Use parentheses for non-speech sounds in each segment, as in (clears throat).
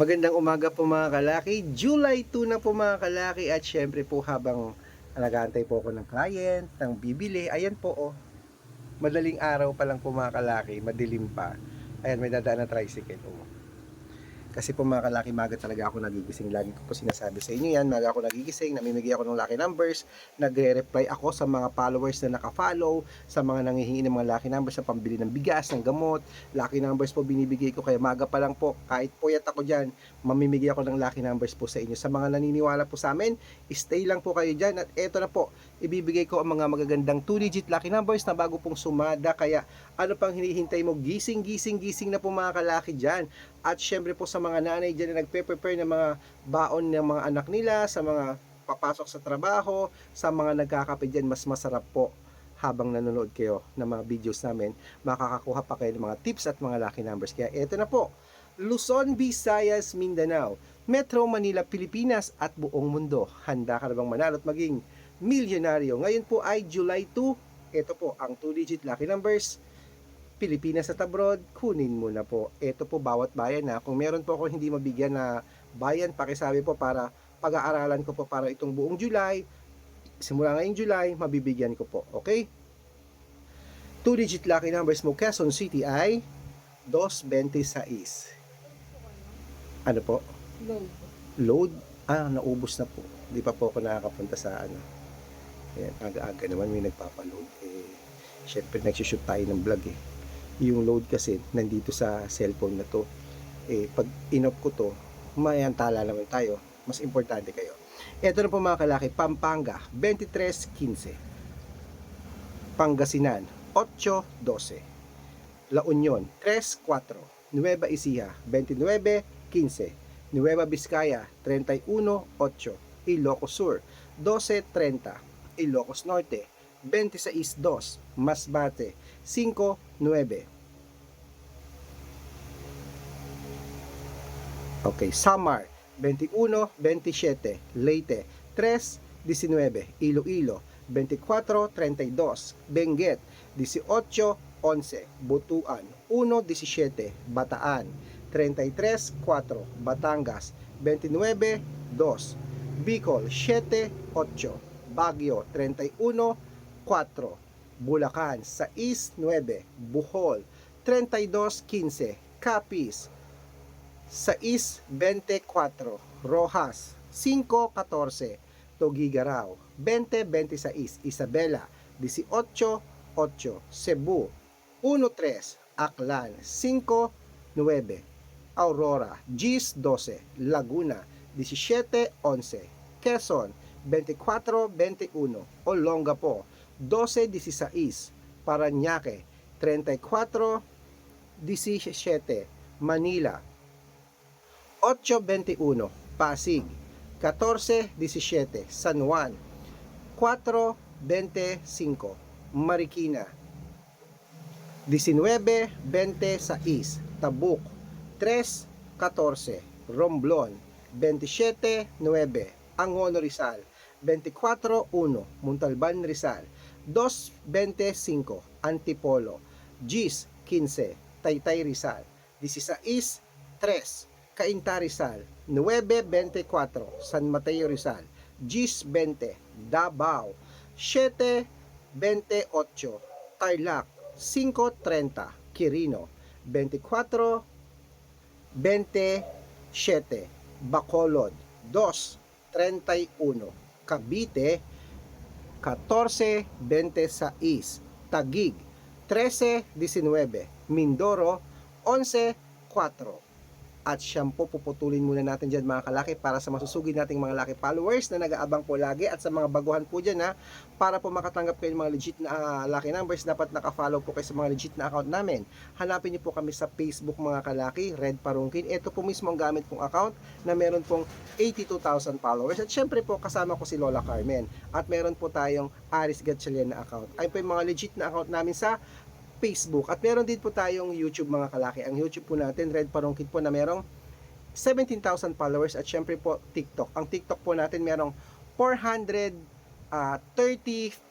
Magandang umaga po mga kalaki. July 2 na po mga kalaki at syempre po habang nag-aantay po ako ng client, ng bibili, ayan po oh. Madaling araw pa lang po mga kalaki, madilim pa. Ayan, may dadaan na tricycle oh. Kasi po mga kalaki, maga talaga ako nagigising. Lagi ko po sinasabi sa inyo yan, maga ako nagigising, namimigay ako ng lucky numbers, nagre-reply ako sa mga followers na naka-follow, sa mga nangihingi ng mga lucky numbers sa pambili ng bigas, ng gamot, lucky numbers po binibigay ko kaya maga pa lang po kahit puyat ako dyan mamimigay ako ng lucky numbers po sa inyo. Sa mga naniniwala po sa amin stay lang po kayo dyan at eto na po ibibigay ko ang mga magagandang 2 digit lucky numbers na bago pong sumada. Kaya ano pang hinihintay mo? Gising gising gising na po mga kalaki dyan. At syempre po sa mga nanay dyan na nagpe-prepare ng mga baon ng mga anak nila sa mga papasok sa trabaho sa mga nagkakape dyan mas masarap po habang nanonood kayo ng mga videos namin, makakakuha pa kayo ng mga tips at mga lucky numbers. Kaya eto na po, Luzon, Visayas, Mindanao, Metro Manila, Pilipinas at buong mundo. Handa ka na bang manalo at maging milyonaryo? Ngayon po ay July 2. Ito po ang 2-digit lucky numbers. Pilipinas at abroad, kunin mo na po. Ito po bawat bayan na. Kung meron po ako hindi mabigyan na bayan, pakisabi po para pag-aaralan ko po para itong buong July. Simula ngayong July, mabibigyan ko po. Okay? 2-digit lucky numbers mo Quezon City ay 226. Ano po? Low. Load? Ah, naubos na po. Hindi pa po ako nakakapunta sa ano. Ayan, aga-aga naman may nagpapaload. Eh, syempre nagsushoot tayo ng vlog eh. Yung load kasi nandito sa cellphone na to. Eh, pag inop ko to, mayantala naman tayo. Mas importante kayo. Ito na po mga kalaki, Pampanga, 23.15. Pangasinan, 8.12. La Union, 3.4. Nueva Ecija, 29.15. Nueva Vizcaya, 31.8. Ilocos Sur, 12.30. Ilocos Norte, 26.2. Masbate, 5.9. Okay, Samar, 21.27. Leyte, 3.19. Iloilo, 24.32. Benguet, 18.11. Butuan, 1.17. Bataan, 33.4. Batangas, 29.2. Bicol, 7.8. Baguio, 31.4. Bulacan, 6.9. Bohol, 32.15. Capiz, 6.24. Rojas, 5.14. Togigaraw, 20.26. Isabela, 18.8. Cebu, 1.3. Aklan, 5.9. Aurora, 10.12. Laguna, 17.11. Quezon, 24.21. Olongapo, 12.16. Paranaque, 34.17. Manila, 8.21. Pasig, 14.17. San Juan, 4.25. Marikina, 19.26. Tabuk, 3.14. Romblon, 27.9. Angono Rizal, 24.1. Montalban Rizal, 2.25. Antipolo, Gis, 15. Taytay Rizal, 16.3. Cainta Rizal, 9.24. San Mateo Rizal, Gis 20. Davao, 7.28. Tarlac, 5.30. Quirino, 24. 27. Bacolod, 2.31. Cavite, 14.26. Tagig, 13.19. Mindoro, 11.4. At siyam po puputulin muna natin dyan mga kalaki para sa masusugid nating mga laki followers na nag-aabang po lagi at sa mga baguhan po dyan ha para po makatanggap kayo ng mga legit na ah, lucky numbers dapat nakafollow po kayo sa mga legit na account namin. Hanapin niyo po kami sa Facebook mga kalaki Red Parungkin. Ito po mismo ang gamit kong account na meron pong 82,000 followers. At syempre po kasama ko si Lola Carmen. At meron po tayong Aris Gatchalian na account. Ay po yung mga legit na account namin sa Facebook. At meron din po tayong YouTube mga kalaki. Ang YouTube po natin, Red Parungkit po na merong 17,000 followers at syempre po TikTok. Ang TikTok po natin merong 430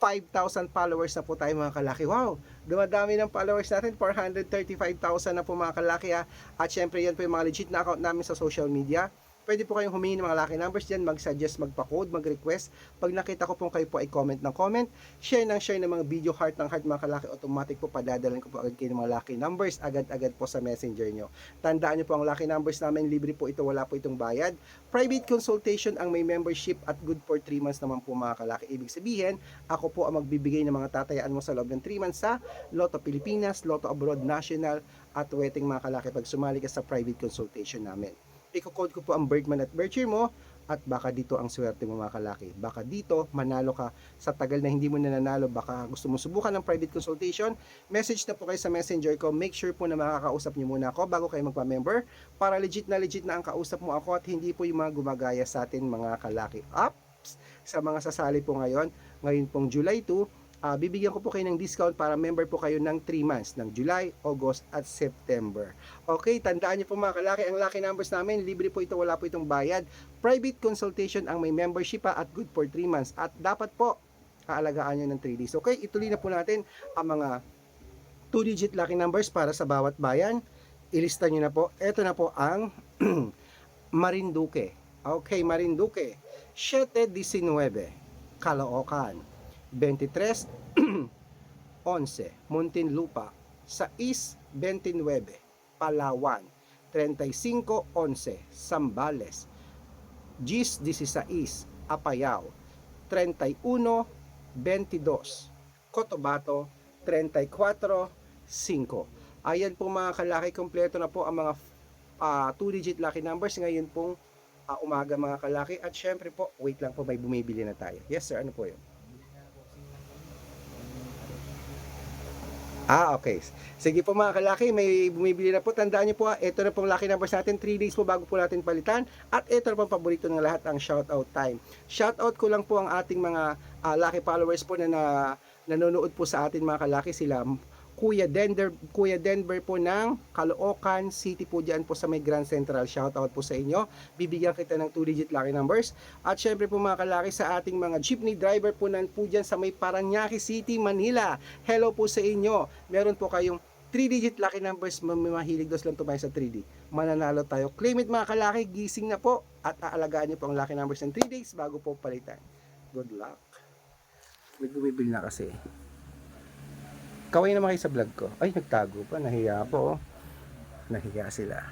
5,000 followers na po tayo mga kalaki. Wow! Dumadami ng followers natin. 435,000 na po mga kalaki ha. At syempre yan po yung mga legit na account namin sa social media. Pwede po kayong humingi ng mga lucky numbers dyan, mag-suggest, magpa-code, mag-request. Pag nakita ko po kayo po ay comment ng comment, share ng share ng mga video heart ng heart mga kalaki, automatic po padadalan ko po agad kayo ng mga lucky numbers, agad-agad po sa messenger nyo. Tandaan nyo po ang lucky numbers namin, libre po ito, wala po itong bayad. Private consultation ang may membership at good for 3 months naman po mga kalaki. Ibig sabihin, ako po ang magbibigay ng mga tatayaan mo sa loob ng 3 months sa Lotto Pilipinas, Lotto Abroad National at wedding mga kalaki pag sumali ka sa private consultation namin. Iko-code ko po ang Birdman at year mo at baka dito ang swerte mo mga kalaki. Baka dito manalo ka sa tagal na hindi mo nananalo, baka gusto mo subukan ng private consultation, message na po kayo sa messenger ko. Make sure po na makakausap niyo muna ako bago kayo magpa-member para legit na legit na ang kausap mo ako at hindi po yung mga gumagaya sa atin mga kalaki. Ups! Sa mga sasali po ngayon, ngayon pong July 2, ah, bibigyan ko po kayo ng discount para member po kayo ng 3 months ng July, August at September. Okay, tandaan niyo po mga kalaki, ang lucky numbers namin, libre po ito, wala po itong bayad. Private consultation ang may membership pa at good for 3 months. At dapat po, kaalagaan nyo ng 3 days. Okay, ituloy na po natin ang mga 2-digit lucky numbers para sa bawat bayan. Ilista nyo na po. Ito na po ang (clears throat) Marinduque. Okay, Marinduque. 719, Caloocan. 23, 11, (clears throat) Muntinlupa. 6, 29, Palawan. 35, 11, Sambales. Gis 16, Apayao. 31, 22, Cotabato. 34, 5. Ayan po mga kalaki, kompleto na po ang mga 2-digit lucky numbers ngayon pong ah, umaga mga kalaki. At syempre po, wait lang po, may bumibili na tayo. Yes sir, ano po yun? Ah, okay. Sige po mga kalaki, may bumibili na po. Tandaan niyo po, ah, ito na po ang lucky numbers natin. 3 days po bago po natin palitan. At ito na po ang paborito ng lahat, ang shoutout time. Shoutout ko lang po ang ating mga ah, lucky followers po na, na nanonood po sa atin mga kalaki. Sila Kuya Denver, Kuya Denver po ng Caloocan City po diyan po sa may Grand Central. Shoutout po sa inyo. Bibigyan kita ng 2-digit lucky numbers. At syempre po mga kalaki sa ating mga jeepney driver po nan po dyan sa may Paranaque City, Manila. Hello po sa inyo. Meron po kayong 3-digit lucky numbers. May mahilig dos lang tumayo sa 3D. Mananalo tayo. Claim it mga kalaki. Gising na po. At aalagaan niyo po ang lucky numbers ng 3 days bago po palitan. Good luck. May bumibili na kasi. Kaway naman kayo sa vlog ko. Ay, nagtago pa. Nahiya po. Nahiya sila.